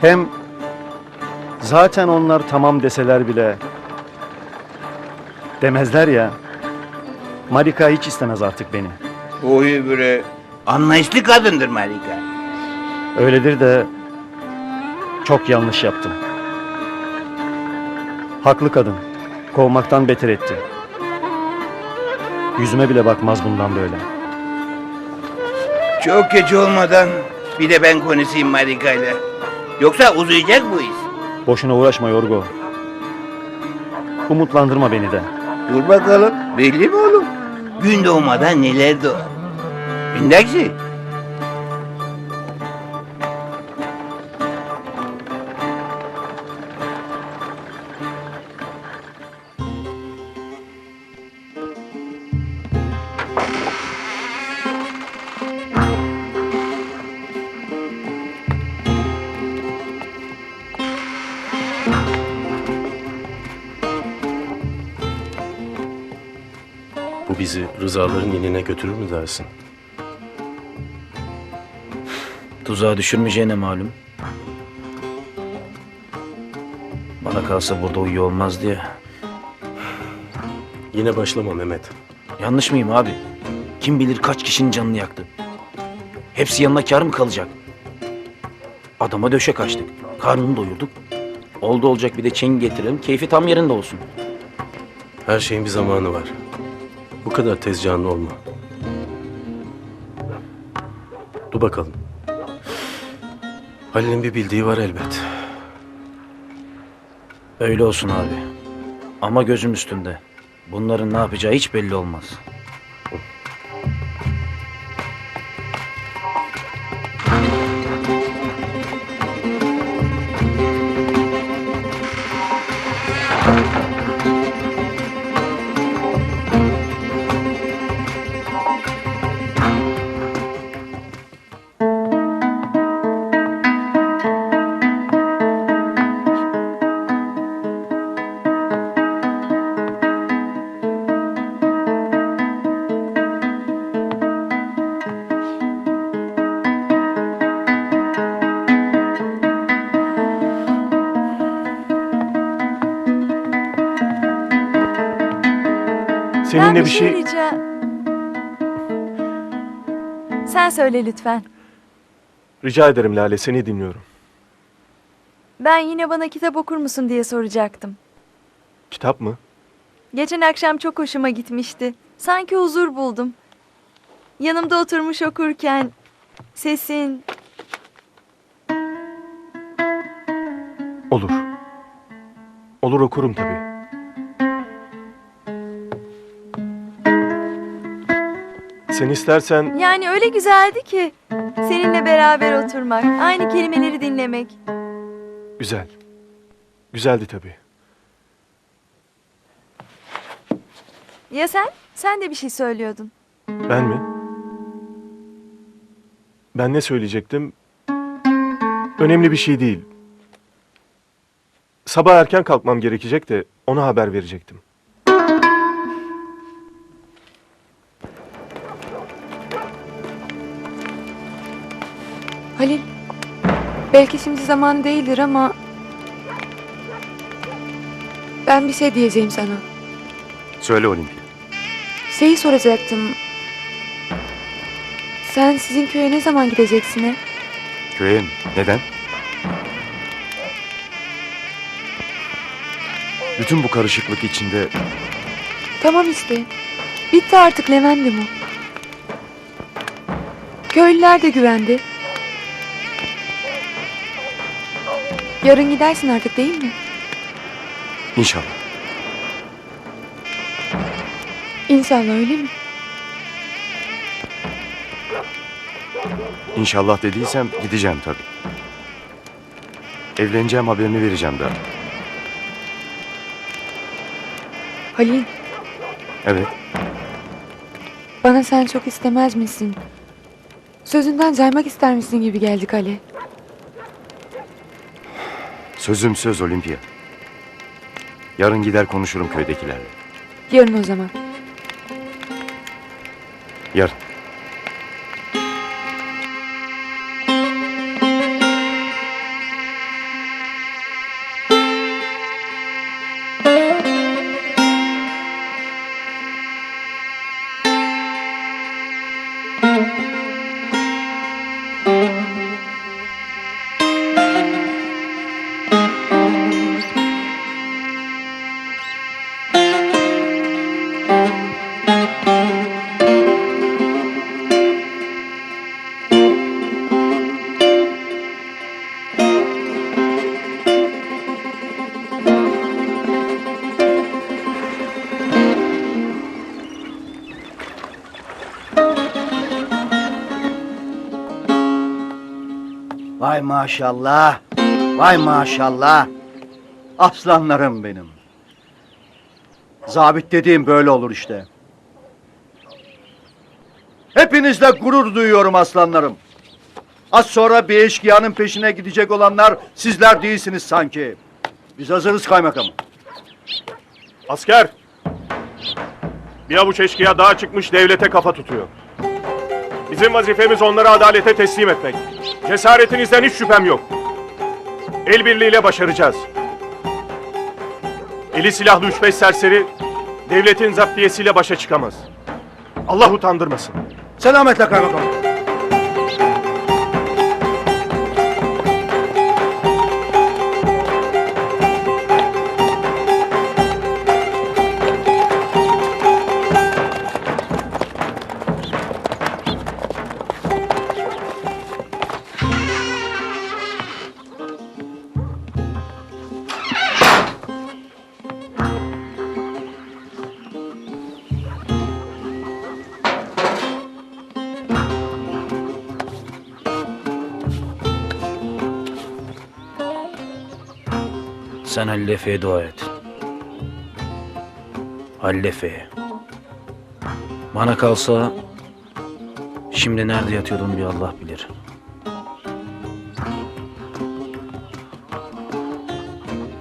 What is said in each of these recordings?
Hem zaten onlar tamam deseler bile demezler ya. Marika hiç istemez artık beni. Oyu bre. Anlayışlı kadındır Marika. Öyledir de çok yanlış yaptım. Haklı kadın. Kovmaktan beter etti. Yüzüme bile bakmaz bundan böyle. Çok geç olmadan bir de ben konuşayım Marika ile. Yoksa uzayacak bu iş. Boşuna uğraşma Yorgo. Umutlandırma beni de. Dur bakalım. Belli mi oğlum? Gün doğmadan neler doğar. Bindaksi. Bizi rızaların eline götürür mü dersin? Tuzağa düşürmeyeceğine malum. Bana kalsa burada uyuyor olmaz diye. Yine başlama Mehmet. Yanlış mıyım abi? Kim bilir kaç kişinin canını yaktı. Hepsi yanına kar mı kalacak? Adama döşek açtık. Karnını doyurduk. Oldu olacak bir de çeng getirelim. Keyfi tam yerinde olsun. Her şeyin bir zamanı var. Bu kadar tez canlı olma. Dur bakalım. Halil'in bir bildiği var elbet. Öyle olsun abi. Ama gözüm üstünde. Bunların ne yapacağı hiç belli olmaz. Seninle ben bir şey... rica... Sen söyle lütfen. Rica ederim Lale, seni dinliyorum. Ben yine bana kitap okur musun diye soracaktım. Kitap mı? Geçen akşam çok hoşuma gitmişti. Sanki huzur buldum. Yanımda oturmuş okurken sesin, Olur. Olur okurum tabii. Sen istersen yani öyle güzeldi ki seninle beraber oturmak, aynı kelimeleri dinlemek. güzel. Güzeldi tabii. Ya sen? Sen de bir şey söylüyordun. Ben mi? Ben ne söyleyecektim? Önemli bir şey değil. Sabah erken kalkmam gerekecek de ona haber verecektim. Halil, belki şimdi zaman değildir ama... Ben bir şey diyeceğim sana. Söyle Olimpia. Şeyi soracaktım. Sen sizin köye ne zaman gideceksin he? Köye mi? Neden? Bütün bu karışıklık içinde Tamam işte. Bitti artık Levent'im o. Köylüler de güvendi. Yarın gidersin artık değil mi? inşallah. İnşallah öyle mi? İnşallah dediysem gideceğim tabii. Evleneceğim haberini vereceğim daha. Halil, Evet. bana sen çok istemez misin? Sözünden caymak ister misin gibi geldik Ali. Sözüm söz Olimpia. Yarın gider konuşurum köydekilerle. Yarın o zaman. Yarın. Vay maşallah. Vay maşallah. Aslanlarım benim. Zabit dediğim böyle olur işte. Hepinizle gurur duyuyorum aslanlarım. Az sonra bir eşkıyanın peşine gidecek olanlar sizler değilsiniz sanki. Biz hazırız kaymakamım. Asker! Bir avuç eşkıya daha çıkmış devlete kafa tutuyor. Bizim vazifemiz onları adalete teslim etmek. Cesaretinizden hiç şüphem yok. El birliğiyle başaracağız. Eli silahlı üç beş serseri devletin zaptiyesiyle başa çıkamaz. Allah utandırmasın. Selametle kaymakamım. Sen Hallefe'ye dua et. Hallefe'ye. Bana kalsa şimdi nerede yatıyordum bir Allah bilir.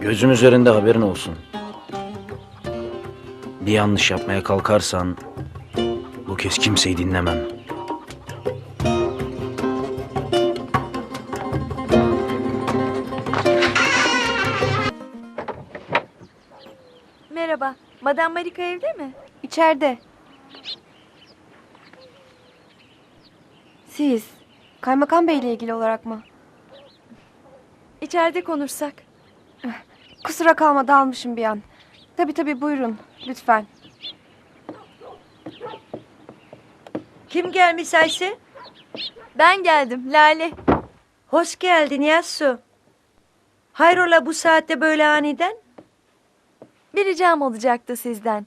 Gözüm üzerinde haberin olsun. Bir yanlış yapmaya kalkarsan bu kez kimseyi dinlemem. Madame Marika evde mi? İçeride. Siz, Kaymakam Bey ile ilgili olarak mı? İçeride konuşsak. Kusura kalma dalmışım bir an. Tabii tabii buyurun, lütfen. Kim gelmiş Ayşe? Ben geldim. Lale. Hoş geldin Yassu. Hayrola bu saatte böyle aniden? Bir ricam olacaktı sizden.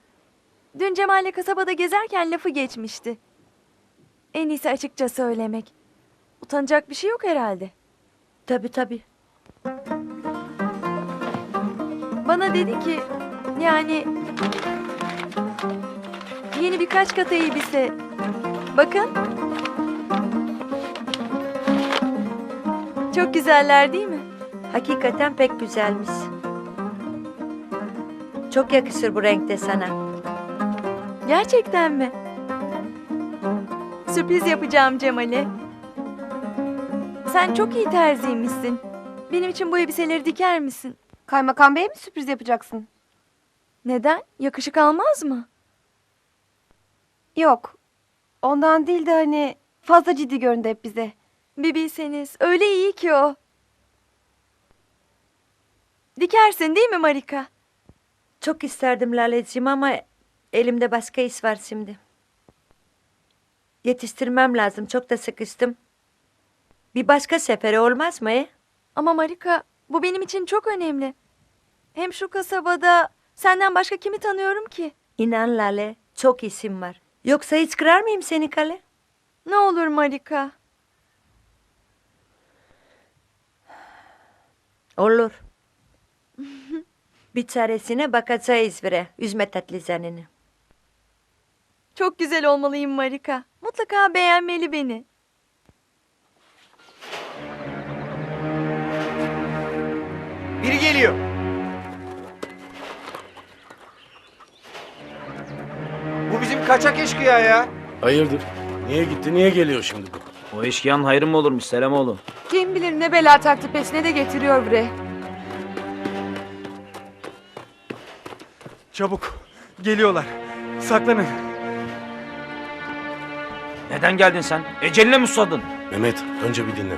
Dün Cemal'le kasabada gezerken lafı geçmişti. En iyisi açıkça söylemek. Utanacak bir şey yok herhalde. Tabii tabii. Bana dedi ki yani yeni birkaç kat elbise. Bakın. Çok güzeller değil mi? Hakikaten pek güzelmiş. Çok yakışır bu renkte sana. Gerçekten mi? Sürpriz yapacağım Cemal'e. Sen çok iyi terziymişsin. Benim için bu elbiseleri diker misin? Kaymakam Bey'e mi sürpriz yapacaksın? Neden? Yakışık almaz mı? Yok. Ondan değil de hani fazla ciddi göründü hep bize. Bir bilseniz. Öyle iyi ki o. Dikersin değil mi Marika? Çok isterdim Laleciğim ama elimde başka iş var şimdi. Yetiştirmem lazım. Çok da sıkıştım. Bir başka sefere olmaz mı? E? Ama Marika bu benim için çok önemli. Hem şu kasabada senden başka kimi tanıyorum ki? İnan Lale, çok isim var. Yoksa hiç kırar mıyım seni kale? Ne olur Marika. Olur. bir çaresine bakacağız bre. Üzme tatlı zanını. Çok güzel olmalıyım Marika. Mutlaka beğenmeli beni. Biri geliyor. Bu bizim kaçak eşkıya ya. Hayırdır? Niye gitti? Niye geliyor şimdi bu? O eşkıyanın hayrı mı olurmuş Selam oğlum? Kim bilir ne bela taktı peşine de getiriyor bre. Çabuk. Geliyorlar. Saklanın. Neden geldin sen? Eceline mi susadın? Mehmet önce bir dinle.